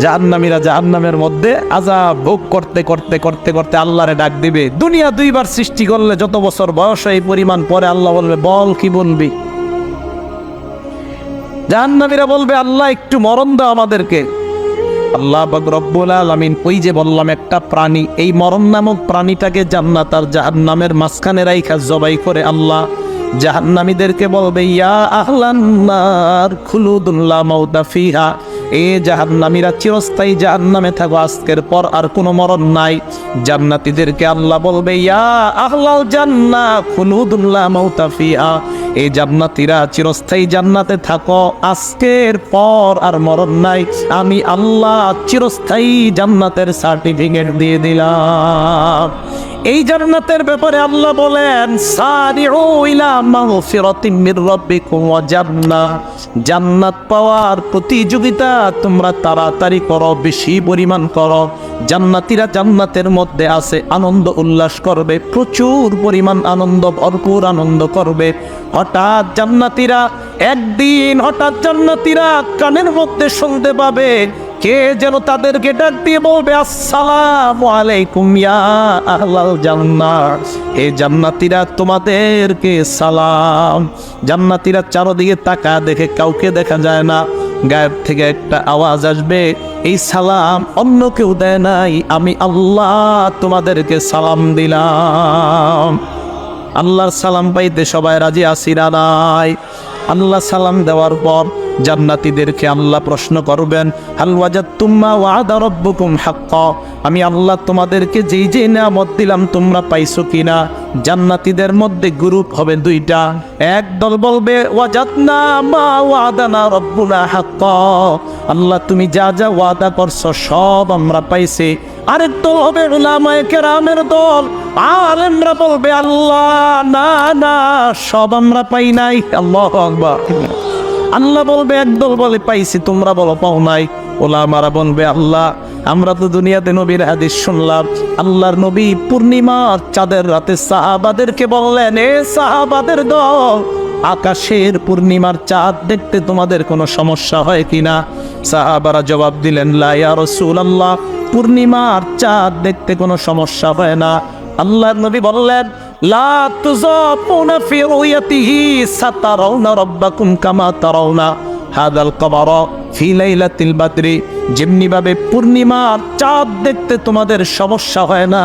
জাহান্নামীরা জাহান্নামের মধ্যে আজাব ভোগ করতে করতে করতে করতে আল্লাহরে ডাক দিবে। দুনিয়া দুইবার সৃষ্টি করলে যত বছর বয়স এই পরিমাণ পরে আল্লাহ বলবে, বল কি বলবি? জাহান্নামীরা বলবে, আল্লাহ, একটু মরণ দাও আমাদেরকে। আল্লাহ রব্বুল আলামিন ওই যে বললাম, একটা প্রাণী, এই মরণ নামক প্রাণীটাকে জান্নাত আর জাহান্নামের মাঝখানে রাইখা জবাই করে আল্লাহ জাহান্নামীদেরকে বলবে, ইয়া আহলান নার খুলুদুল্লাহ মাউতা ফিহা। এ জাহান্নামীরা চিরস্থায়ী জাহান্নামে থাকো, আজকের পর আর কোনো মরণ নাই। জান্নাতীদেরকে আল্লাহ বলবে, ইয়া আহলাল জান্নাহ খুলুদুল্লাহ মাউতা ফিহা। এই জান্নাতীরা চিরস্থায়ী জান্নাতে থাকো, আজকের পর আর মরণ নাই। আমি আল্লাহ চিরস্থায়ী জান্নাতের সার্টিফিকেট দিয়ে দিলাম। এই জান্নাতের ব্যাপারে আল্লাহ বলেন, সারিউ ইলা মাগফিরাতিম মির রাব্বিকুম ওয়া জান্নাহ। জান্নাত পাওয়ার প্রতিযোগিতা তোমরা তাড়াতাড়ি করো, বেশি পরিমাণ করো। জান্নাতীরা জান্নাতের মধ্যে আছে, আনন্দ উল্লাস করবে, প্রচুর পরিমাণ আনন্দ, ভরপুর আনন্দ করবে। হঠাৎ জান্নাতীরা, একদিন হঠাৎ জান্নাতীরা কানের মধ্যে শুনতে পাবে কে যেন তাদেরকে ডাক দিয়ে বলবে, আসসালামু আলাইকুম ইয়া আহলাল জান্নাত। জান্নাতীরা, তোমাদেরকে সালাম। জান্নাতীরা চারদিকে তাকা দেখে কাউকে দেখা যায় না। গায়েব থেকে একটা আওয়াজ আসবে, এই সালাম অন্য কেউ দেয় নাই, আমি আল্লাহ তোমাদেরকে সালাম দিলাম। আল্লাহর সালাম পাইতে সবাই রাজি, আসিরা নাই। আল্লাহ সালাম দেওয়ার পর জান্নাতীদেরকে আল্লাহ প্রশ্ন করবেন, হাল ওয়াজাদতুম্মা ওয়াদা রাব্বুকুম হাক্কা? আমি আল্লাহ তোমাদেরকে যেই যেই নিয়ামত দিলাম, তোমরা পাইছো কিনা? জান্নাতীদের মধ্যে গ্রুপ হবে দুইটা। এক দল বলবে, ওয়াজাদনা মা ওয়াদানা রব্বুনা হাক্কা। আল্লাহ, তুমি যা যা ওয়াদা করছ, সব আমরা পাইছি। আরেক দল হবে উলামায়ে কেরামের দল। আলেমরা বলবে, আল্লাহ, না না, সব আমরা পাই নাই। আল্লাহ আকবার। আল্লাহ বলবে একদল বলে পাইছি, তোমরা বলো পাও নাই। ওলা ওলামারা বলবে, আল্লাহ, আমরা তো দুনিয়াতে নবীর হাদিস শুনলাম। আল্লাহর নবী পূর্ণিমার চাঁদের রাতে সাহাবাদেরকে বললেন, এ সাহাবাদের দল, আকাশের পূর্ণিমার চাঁদ দেখতে তোমাদের কোনো সমস্যা হয় কিনা সাহাবারা জবাব দিলেন লাইয়া রসুল আল্লাহ পূর্ণিমার চাঁদ দেখতে কোনো সমস্যা হয় না। আল্লাহর নবী বললেন লা তুযাফুনা ফি রুয়াতিহি সাতারাউনা রাব্বাকুম কামা তারাউনা। হাদাল কমার ফি লাইলাতিল বাদরি। যেমনি ভাবে পূর্ণিমার চাঁদ দেখতে তোমাদের সমস্যা হয় না,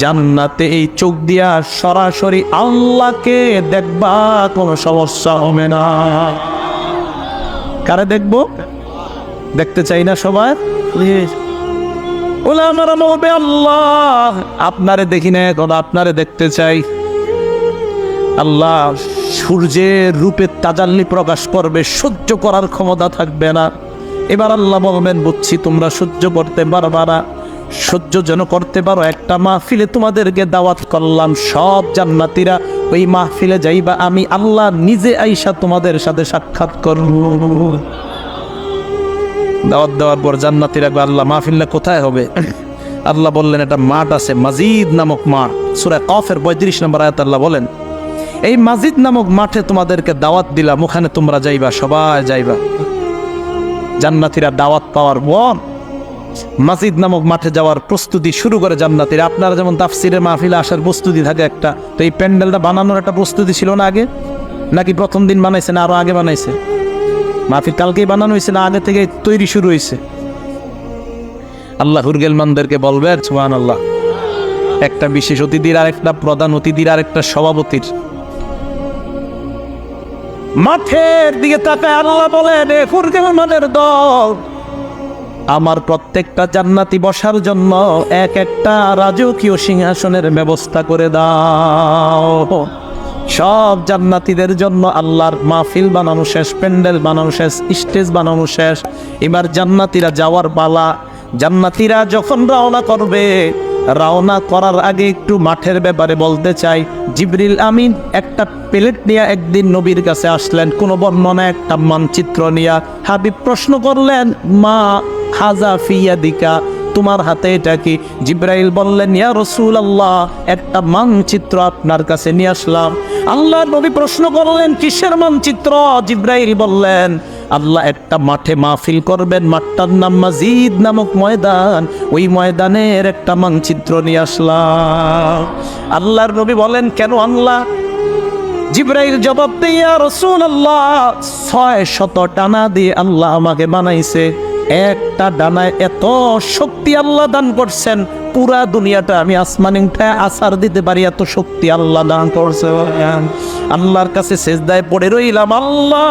জান্নাতে এই চোখ দিয়া সরাসরি আল্লাহকে দেখবা কোনো সমস্যা হবে না। কারে দেখব? দেখতে চাই না প্লিজ আল্লাহ, আপনারে দেখি না আপনারে দেখতে চাই। আল্লাহ সূর্যের রূপে তাজাল্লি প্রকাশ করবে, সহ্য করার ক্ষমতা থাকবে না। এবার আল্লাহ বলবেন, বুঝছি, তোমরা সহ্য করতে পারবা না। সহ্য যেন করতে পারো, একটা মাহফিলে তোমাদেরকে দাওয়াত করলাম। সব জান্নাতীরা ওই মাহফিলে যাইবা, আমি আল্লাহ নিজে আইসা তোমাদের সাথে সাক্ষাৎ করব। দাওয়াত দেওয়ার পর জান্নাতিরা আল্লাহ মাহফিল্লা কোথায় হবে? আল্লাহ বললেন, একটা মাঠ আছে, মাজিদ নামক মাঠ। সুরা কফের পঁয়ত্রিশ নম্বর আয়াত আল্লাহ বলেন, এই মাজিদ নামক মাঠে তোমাদেরকে দাওয়াত দিলাম, ওখানে তোমরা যাইবা, সবাই যাইবা। জান্নাতিরা দাওয়াত পাওয়ার পর মাজিদ নামক মাঠে যাওয়ার প্রস্তুতি শুরু করে জান্নাতিরা। আপনারা যেমন তাফসিরের মাহফিলে আসার প্রস্তুতি থাকে একটা, তো এই প্যান্ডেলটা বানানোর একটা প্রস্তুতি ছিল না আগে? নাকি প্রথম দিন বানাইছে না আরও আগে বানাইছে মাহফিল কালকেই বানানো হয়েছে, না আগে থেকে তৈরি শুরু হয়েছে। আল্লাহ হুরগেলমানদেরকে বলবে সুহান আল্লাহ একটা বিশেষ অতিথির আর একটা প্রধান অতিথির আর একটা সভাপতির। মাঠের দিকে তাকে আল্লাহ বলেন, এ হুরগেলমানের দল, আমার প্রত্যেকটা জান্নাতি বসার জন্য এক একটা রাজকীয় সিংহাসনের ব্যবস্থা করে দাও। সব জান্নাতীদের জন্য আল্লাহর মাহফিল বানানো শেষ, প্যান্ডেল বানানো শেষ, স্টেজ বানানো শেষ। এবার জান্নাতীরা যাওয়ার পালা। জান্নাতীরা যখন রওনা করবে, রওনা করার আগে একটু মাঠের ব্যাপারে বলতে চাই। জিবরিল আমিন একটা প্লেট নিয়ে একদিন নবীর কাছে আসলেন। কোনো বর্ণনা একটা মানচিত্র নিয়ে। হাবিব প্রশ্ন করলেন, মা হাজা ফিয়া দিকা তোমার হাতে এটা কি? জিব্রাইল বললেন, ইয়া রসুল আল্লাহ একটা মানচিত্র আপনার কাছে নিয়ে আসলাম। আল্লাহর নবী প্রশ্ন করলেন, কিসের মানচিত্র? জিব্রাইল বললেন, আল্লাহ একটা মাঠে মাহফিল করবেন, মাঠটার নাম মাজিদ নামক ময়দান। ওই ময়দানের একটা মানচিত্র নিয়ে আসলাম। আল্লাহর নবী বলেন, কেন আল্লাহ? জিব্রাইল জবাব দিয়া রসুল আল্লাহ ছয় শত টানা দিয়ে আল্লাহ আমাকে বানাইছে। একটা ডানায় এত শক্তি আল্লাহ দান করছেন, পুরা দুনিয়াটা আমি আসমানে উঠে আসার দিতে পারি, এত শক্তি আল্লাহ দান করছে। আল্লাহর কাছে শেষদায় পড়ে রইলাম, আল্লাহ,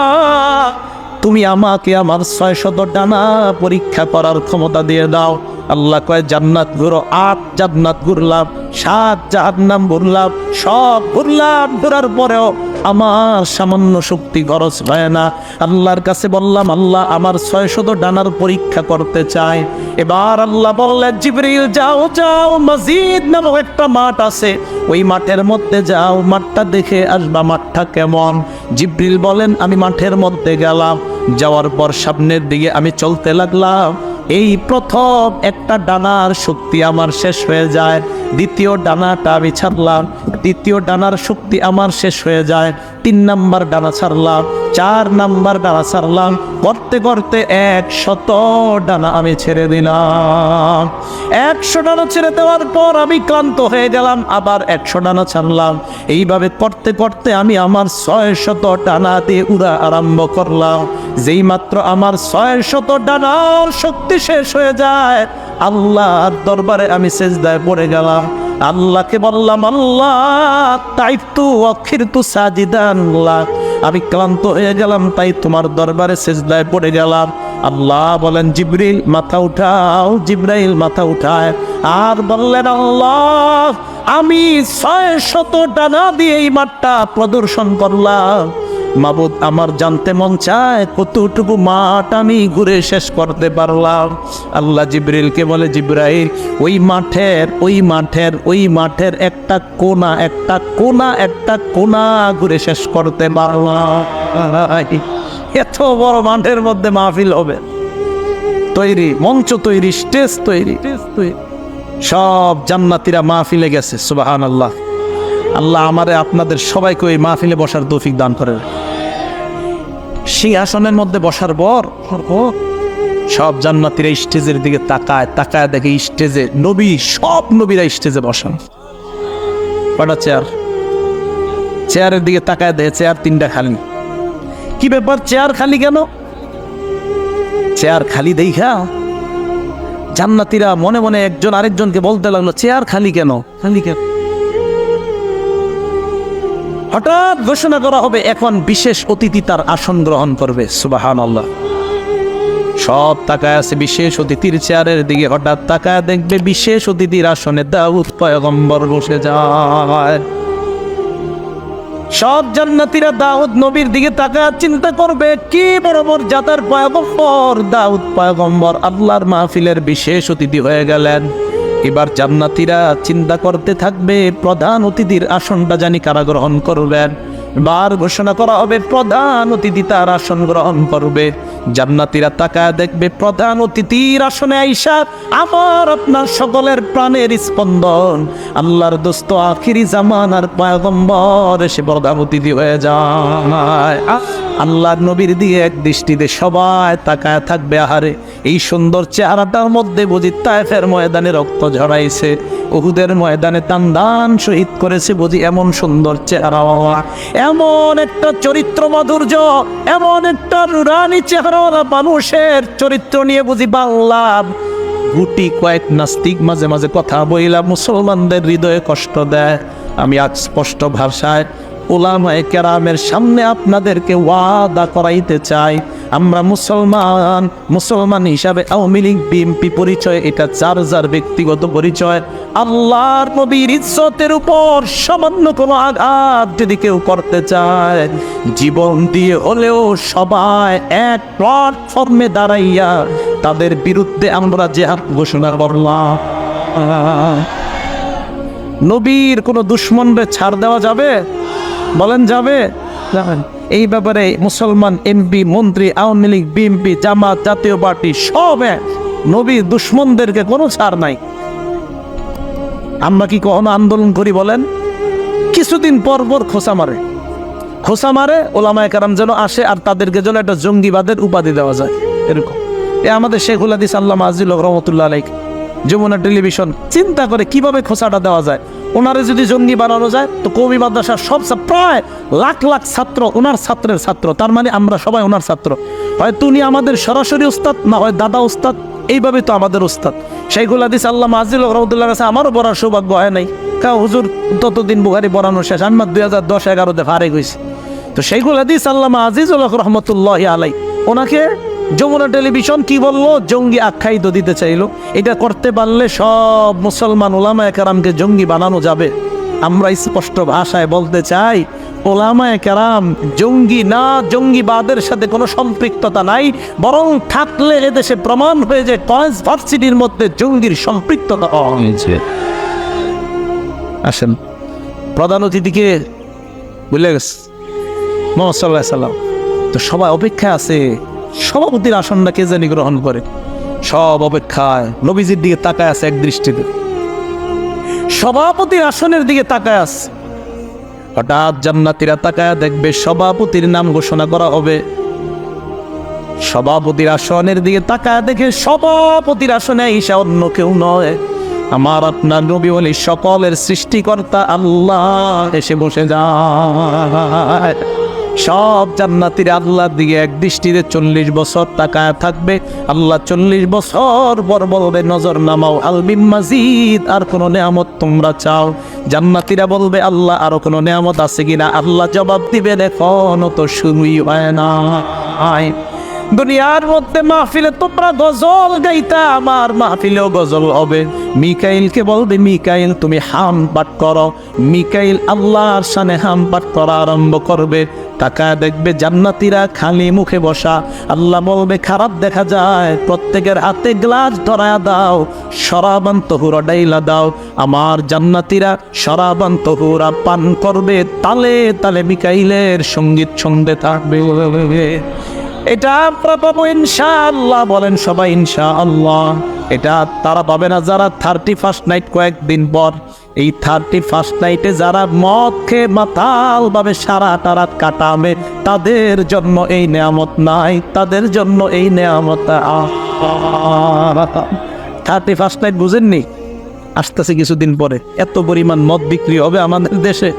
তুমি আমাকে আমার ছয় শত ডানা পরীক্ষা করার ক্ষমতা দিয়ে দাও। আল্লাহ কয়, জান্নাত ঘুরো, আট জান্নাত ঘুরলাম, সাত জাহান্নাম ঘুরলাম, সব ঘুরলাম, ঘুরার পরেও আমার সামান্য শক্তি খরচ হয় না। আল্লাহর কাছে বললাম, আল্লাহ আমার ছয় শত ডানার পরীক্ষা করতে চাই এবার আল্লাহ বললেন, জিবরিল, যাও যাও মসজিদ নামক একটা মাঠ আছে। ওই মাঠের মধ্যে যাও, মাঠটা দেখে আসবা মাঠটা কেমন। জিব্রিল বলেন, আমি মাঠের মধ্যে গেলাম। যাওয়ার পর সামনের দিকে আমি চলতে লাগলাম। এই প্রথম একটা ডানার শক্তি আমার শেষ হয়ে যায়। দ্বিতীয় ডানাটা আমি ছাড়লাম, তৃতীয় ডানার শক্তি আমার শেষ হয়ে যায়, তিন নাম্বার ডানা ছাড়লাম, চার নাম্বার ডানা ছাড়লাম করতে করতে একশত ডানা আমি ছেড়ে দিলাম। একশো ডানা ছেড়ে দেওয়ার পর আমি ক্লান্ত হয়ে গেলাম, আবার একশো ডানা ছাড়লাম। এইভাবে করতে করতে আমি আমার ছয় শত ডানা দিয়ে উড়া আরম্ভ করলাম। যেই মাত্র আমার ছয় শত ডানার শক্তি শেষ হয়ে যায় আল্লাহর দরবারে আমি সেজদায় পড়ে গেলাম। আল্লাহকে বললাম, আল্লাহ, তাই তু অক্ষির তু সাজিদান, আল্লাহ। আমি ক্লান্ত হয়ে গেলাম, তাই তোমার দরবারে সেজদায় পড়ে গেলাম। আল্লাহ বলেন, জিব্রিল, মাথা উঠাও, জিব্রাইল, মাথা উঠায়। আর বললেন, আল্লাহ, আমি ছয় শত ডানা দিয়ে এই মাঠটা প্রদর্শন করলাম। মাবুদ, আমার জানতে মন চায় কতটুকু মাঠ আমি ঘুরে শেষ করতে পারলাম। আল্লাহ জিব্রিলকে বলে, জিব্রাইল, ওই মাঠের ওই মাঠের ওই মাঠের একটা কোনা একটা কোনা একটা কোনা ঘুরে শেষ করতে পারলাম। এত বড় মাঠের মধ্যে মাহফিল হবে। তৈরি, মঞ্চ তৈরি, স্টেজ তৈরি। সব জান্নাতিরা মাহফিলে গেছে সুবাহান আল্লাহ আল্লাহ আমারে আপনাদের সবাইকে ওই মাহফিলে বসার তৌফিক দান করেন। সিংহাসনের মধ্যে বসার পর সব জান্নাতিরা স্টেজের দিকে তাকায় তাকায় দেখে স্টেজে নবী, সব নবীরা স্টেজে বসান। কটা চেয়ার চেয়ারের দিকে তাকায় দেখে চেয়ার তিনটা খালি। কি ব্যাপার চেয়ার খালি কেন? চেয়ার খালি দেখা। জান্নাতিরা মনে মনে একজন আরেকজনকে বলতে লাগল চেয়ার খালি কেন? খালি কেন? হঠাৎ ঘোষণা করা হবে, এখন বিশেষ অতিথি তার আসন গ্রহণ করবে। সুবাহান আল্লাহ সব তাকায় আছে বিশেষ অতিথির চেয়ারের দিকে। হঠাৎ তাকায় দেখবে বিশেষ অতিথির আসনে দাউদ পয়গম্বর বসে যায়। সব জান্নাতিরা দাউদ নবীর দিকে তাকা চিন্তা করবে, কি বরাবর জাতার পয়গম্বর? দাউদ পয়গম্বর আল্লাহর মাহফিলের বিশেষ অতিথি হয়ে গেলেন। এবার জান্নাতিরা চিন্তা করতে থাকবে, প্রধান অতিথির আসনটা জানি কারা গ্রহণ করবেন বার ঘোষণা করা হবে, প্রধান অতিথি তার আসন গ্রহণ করবে। জান্নাতিরা তাকায় দেখবে, প্রধান অতিথির আসনে আইসা আমার আপনার সকলের প্রাণের স্পন্দন। আল্লাহর দোস্ত, আখিরি জামানার পয়গম্বর এসে প্রধান অতিথি হয়ে যায়। আল্লাহর নবীর দিয়ে এক দৃষ্টিতে সবাই তাকায় থাকবে আহারে। এই সুন্দর চেহারাটার মধ্যে বুঝি তায়েফের ময়দানে রক্ত ঝরাইছে। উহুদের ময়দানে তান দান শহীদ করেছে বুঝি এমন সুন্দর চেহারা। এমন একটা চরিত্র মাধুর্য, এমন একটা রানী চেহারা মানুষের চরিত্র নিয়ে বুঝি বাংলা গুটি কয়েক নাস্তিক মাঝে মাঝে কথা বইলা মুসলমানদের হৃদয়ে কষ্ট দেয়। আমি আজ স্পষ্ট ভাষায় ওলামায় কেরামের সামনে আপনাদেরকে ওয়াদা করাইতে চাই। আমরা মুসলমান মুসলমান হিসাবে আওয়ামী লীগ, বিএনপি পরিচয়, এটা যার যার ব্যক্তিগত পরিচয়। আল্লাহর নবীর ইজ্জতের উপর সামান্য কোনো আঘাত যদি কেউ করতে চায়, জীবন দিয়ে হলেও সবাই এক প্ল্যাটফর্মে দাঁড়াইয়া তাদের বিরুদ্ধে আমরা যে জেহাদ ঘোষণা করলাম। নবীর কোনো দুশ্মনরে ছাড় দেওয়া যাবে? বলেন, যাবে? যাবেন। এই ব্যাপারে মুসলমান এমপি মন্ত্রী, আওয়ামী লীগ বিএনপি জামাত, জাতীয় পার্টি, সব এক। নবী দুশ্মনদেরকে কোনো ছাড় নাই। আমরা কি কখনো আন্দোলন করি বলেন? কিছুদিন পর পর খোসা মারে। খোসা মারে, ওলামায় কারাম যেন আসে আর তাদেরকে যেন একটা জঙ্গিবাদের উপাধি দেওয়া যায়। এরকম। এ আমাদের শেখুল হাদিস আল্লাহ আজিল রহমতুল্লাহ আলাইক যমুনা টেলিভিশন চিন্তা করে কীভাবে খোসাটা দেওয়া যায়? ওনারে যদি জঙ্গি বানানো যায়, তো কবি মাদ্রাসার সব প্রায় লাখ লাখ ছাত্র ওনার ছাত্রের ছাত্র। তার মানে আমরা সবাই ওনার ছাত্র। হয় তুমি আমাদের সরাসরি উস্তাদ না হয় দাদা উস্তাদ এইভাবে তো আমাদের উস্তাদ সেইগুল হাদিস আল্লাহ আজিল রহমতুল্লাহ কাছে আমারও পড়ার সৌভাগ্য হয় নাই। কা হুজুর ততদিন বুহারি পড়ানো শেষ। আমি দুই হাজার দশ এগারোতে ফারে গেছি তো সেইগুল হাদিস আল্লামা আজিজুল রহমতুল্লাহ আলাই ওনাকে যমুনা টেলিভিশন কি বলল? জঙ্গি আখ্যায়িত দিতে চাইলো। এটা করতে পারলে সব মুসলমান ওলামা একরামকে জঙ্গি বানানো যাবে। আমরা স্পষ্ট ভাষায় বলতে চাই ওলামায় কেরাম জঙ্গি না জঙ্গিবাদের সাথে কোনো সম্পৃক্ততা নাই বরং থাকলে এদেশে প্রমাণ হয়ে যে কয়েস ভার্সিটির মধ্যে জঙ্গির সম্পৃক্ততা হয়েছে। আসেন। প্রধান অতিথিকে বুঝলে গেছে। মোহাম্মদ সাল্লাহ সাল্লাম তো সবাই অপেক্ষা আছে। সভাপতির আসনটা কে জানি গ্রহণ করে? সব অপেক্ষায় নবীজির দিকে তাকায় আছে এক দৃষ্টিতে। সভাপতির আসনের দিকে তাকায় আছে। হঠাৎ জান্নাতিরা তাকায় দেখবে সভাপতির নাম ঘোষণা করা হবে। সভাপতির আসনের দিকে তাকায় দেখে সভাপতির আসনে ঈশা অন্য কেউ নয়। আমার আপনার নবী বলি, সকলের সৃষ্টিকর্তা আল্লাহ। এসে বসে যায়। সব জান্নাতির আল্লাহ দিকে এক দৃষ্টিতে চল্লিশ বছর তাকায় থাকবে। আল্লাহ চল্লিশ বছর পর বলবে, নজর নামাও আলবিম মাজিদ, আর কোনো নেয়ামত তোমরা চাও। জান্নাতিরা বলবে, আল্লাহ, আরও কোনো নেয়ামত আছে কিনা? আল্লাহ জবাব দিবে এখনও তো শুরুই হয় না। দুনিয়ার মধ্যে মাহফিলে তোমরা গজল গাইতা, আমার মাহফিলেও গজল হবে। মিকাইলকে বলবে মিকাইল, তুমি হাম পাঠ করো। মিকাইল আল্লাহর সানে হাম পাঠ করা আরম্ভ করবে। তাকায় দেখবে জান্নাতিরা খালি মুখে বসা। আল্লাহ বলবে, খারাপ দেখা যায়, প্রত্যেকের হাতে গ্লাস ধরায়া দাও সরাবান তহুরা ডাইলা দাও। আমার জান্নাতিরা সরাবান তহুরা পান করবে, তালে তালে মিকাইলের সংগীত শুনতে থাকবে। এটা আমরা পাবো ইনশাআল্লাহ। বলেন সবাই ইনশাআল্লাহ। এটা তারা পাবে না যারা থার্টি ফার্স্ট নাইট কয়েকদিন পর। এই থার্টি ফার্স্ট নাইটে যারা মদ খেয়ে মাতাল ভাবে সারাটা রাত কাটাবে, তাদের জন্য এই নেয়ামত নাই, তাদের জন্য এই নেয়ামত থার্টি ফার্স্ট নাইট বুঝেননি? আসতেছে কিছুদিন পরে। এত পরিমাণ মদ বিক্রি হবে আমাদের দেশে।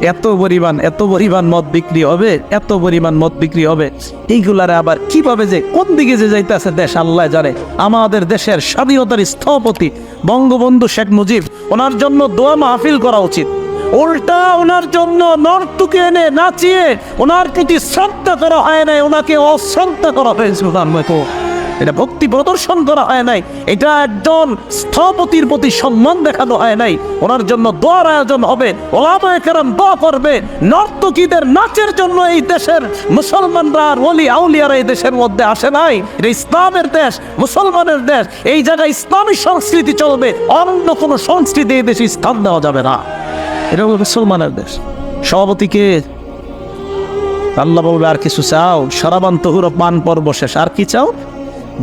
এত পরিমাণ এত পরিমাণ মদ বিক্রি হবে, এত পরিমাণ মদ বিক্রি হবে। এইগুলারে আবার কীভাবে যে, কোন দিকে যে যাইতেছে দেশ, আল্লাহ জানে। আমাদের দেশের স্বাধীনতার স্থপতি বঙ্গবন্ধু শেখ মুজিব, ওনার জন্য দোয়া মাহফিল করা উচিত। উল্টা ওনার জন্য নর্তুকে এনে নাচিয়ে, ওনার প্রতি শ্রদ্ধা করা হয় নাই, ওনাকে অশ্রদ্ধা করা হয়েছে এটা ভক্তি প্রদর্শন করা হয় নাই। এটা একজন স্থপতির প্রতি সম্মান দেখানো হয় নাই। ওনার জন্য দোয়ার আয়োজন হবে, ওলামায়ে কেরাম দোয়া করবে। নর্তকীদের নাচের জন্য এই দেশের মুসলমানরা আর ওলি আউলিয়ারা এই দেশের মধ্যে আসে নাই। এটা ইসলামের দেশ, মুসলমানের দেশ। এই জায়গায় ইসলামী সংস্কৃতি চলবে অন্য কোনো সংস্কৃতি এই দেশে স্থান দেওয়া যাবে না। এটা হলো মুসলমানের দেশ। সভাপতিকে আল্লাহ বলবে, আর কিছু চাও? সারাবান তহুর পান পর্ব শেষ। আর কি চাও?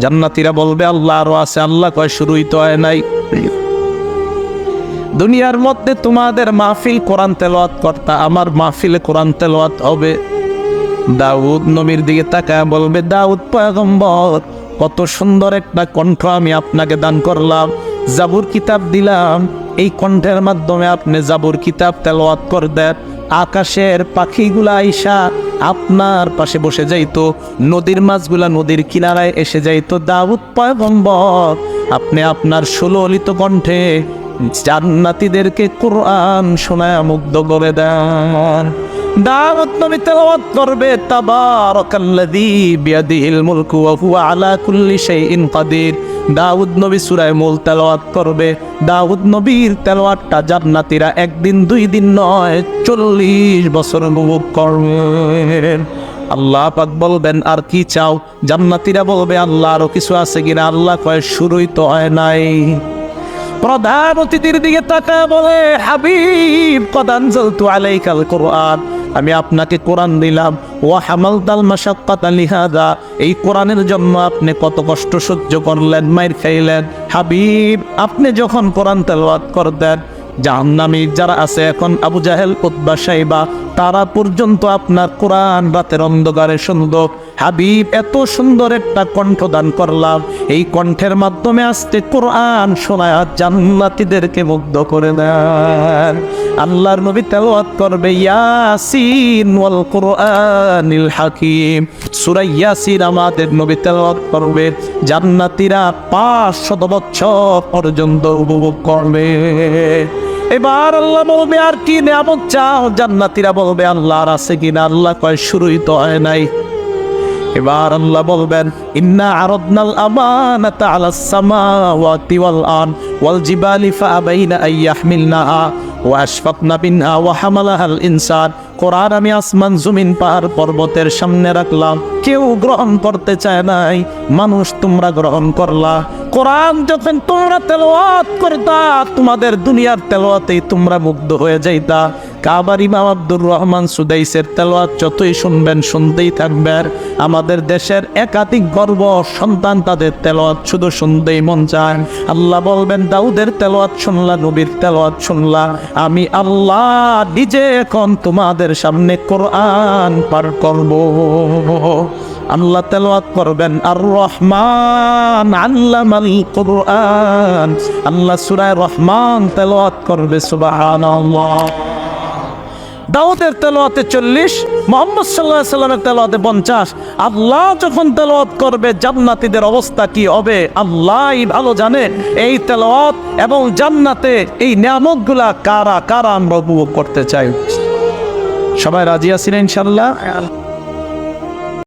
জান্নাতিরা বলবে, আল্লাহ আরও আছে, আল্লাহ কয়, শুরুই তো হয় নাই। দুনিয়ার মধ্যে তোমাদের মাহফিল কোরআন তেলাওয়াত কর্তা, আমার মাহফিলে কোরআন তেলাওয়াত হবে। দাউদ নবীর দিকে তাকায় বলবে, দাউদ পয়গম্বর, কত সুন্দর একটা কণ্ঠ আমি আপনাকে দান করলাম, জাবুর কিতাব দিলাম। এই কণ্ঠের মাধ্যমে আপনি জাবুর কিতাব তেলাওয়াত করে দেন আকাশের পাখিগুলা আইসা আপনার পাশে বসে যাইতো, নদীর মাছগুলা নদীর কিনারায় এসে যাইতো। দাউদ পয়গম্বর, আপনি আপনার সুললিত কণ্ঠে জান্নাতিদেরকে কোরআন শোনায় মুগ্ধ করে দেন। দাউদ নবী তেলাওয়াত করবে তাবারাকাল্লাযী বিয়াদিহিল মুলকু ওয়া হুয়া আলা কুল্লি শাইইন কাদির। দাউদ নবী সূরায় মূল তেলাওয়াত করবে। দাউদ নবীর তেলাওয়াতটা জান্নাতীরা একদিন, দুই দিন নয়, চল্লিশ বছর উপভোগ করবেন। আল্লাহ পাক বলবেন, আর কি চাও? জান্নাতীরা বলবে, আল্লাহ আরও কিছু আছে কিনা? আল্লাহ কয়, শুরুই তো হয় নাই। প্রধান অতিথির দিকে তাকায় বলে, হাবিব কদান জলতু আলাইকাল কোরআন? আমি আপনাকে কোরআন দিলাম। ও হামাল তাল মাসাক্কাত লিহাদা এই কোরআনের জন্য আপনি কত কষ্ট সহ্য করলেন মায়ের খাইলেন। হাবিব, আপনি যখন কোরআন তেলাওয়াত করতেন, জাহান্নামি যারা আছে এখন আবু জাহেল, উতবা, সাইবা, তারা পর্যন্ত আপনার কোরআন রাতের অন্ধকারে শুনল হাবিব, এত সুন্দর একটা কণ্ঠ দান করলাম। এই কণ্ঠের মাধ্যমে আজকে কোরআন শোনায় জান্নাতিদেরকে মুগ্ধ করে দেন। আল্লাহর নবী তেলাওয়াত করবে, ইয়াসিন ওয়াল কোরআনিল হাকিম। সূরা ইয়াসিন আমাদের নবী তেলাওয়াত করবে, জান্নাতীরা পাঁচ শত বছর পর্যন্ত উপভোগ করবে। এবার আল্লাহ বলবে, আর কি নিয়ামত চাও? জান্নাতীরা বলবে আল্লাহর আছে কিনা? আল্লাহ কয়, শুরুই তো হয় নাই। এবার আল্লাহ বলবেন, ইন্না আরাদনাল আমানাতা আলাস সামাওয়াতি ওয়াল আন, ওয়াল জিবালি ফাআবাইনা আন ইয়াহমিলনাহা ওয়া আশফাকনা মিনহা ওয়া হামালাহাল ইনসান। কোরআন আমি আসমান, জমিন, পাহাড়, পর্বতের সামনে রাখলাম। কেউ গ্রহণ করতে চায় নাই, মানুষ তোমরা গ্রহণ করলা। কোরআন যখন তোমরা তেলাওয়াত করতা, তোমাদের দুনিয়ার তেলাওয়াতেই তোমরা মুগ্ধ হয়ে যাইতা। কাবার ইমাম আব্দুর রহমান সুদাইসের তেলোয়াত যতই শুনবেন, শুনতেই থাকবেন। আমাদের দেশের একাধিক গর্ব সন্তান তাদের তেলোয়াত শুধু শুনতেই মন চায়। আল্লাহ বলবেন, দাউদের তেলোয়াত শুনলা, নবীর তেলোয়াত শুনলা। আমি আল্লাহ নিজে এখন তোমাদের সামনে কোরআন পার করব। আল্লাহ তেলোয়াত করবেন আর রহমান আল্লামাল কোরআন। আল্লাহ সুরায় রহমান তেলোয়াত করবে, সুবহানাল্লাহ। দাউদের তেলোয়াতে চল্লিশ, মোহাম্মদ সাল্লাহ সাল্লামের তেলোয়াতে পঞ্চাশ। আল্লাহ যখন তেলোয়াত করবে, জান্নাতিদের অবস্থা কি হবে? আল্লাহ ভালো জানে এই তেলোয়াত এবং জান্নাতে এই নিয়ামতগুলা কারা কারা আমরা উপভোগ করতে চাই? সবাই রাজি আছেন ইনশাল্লাহ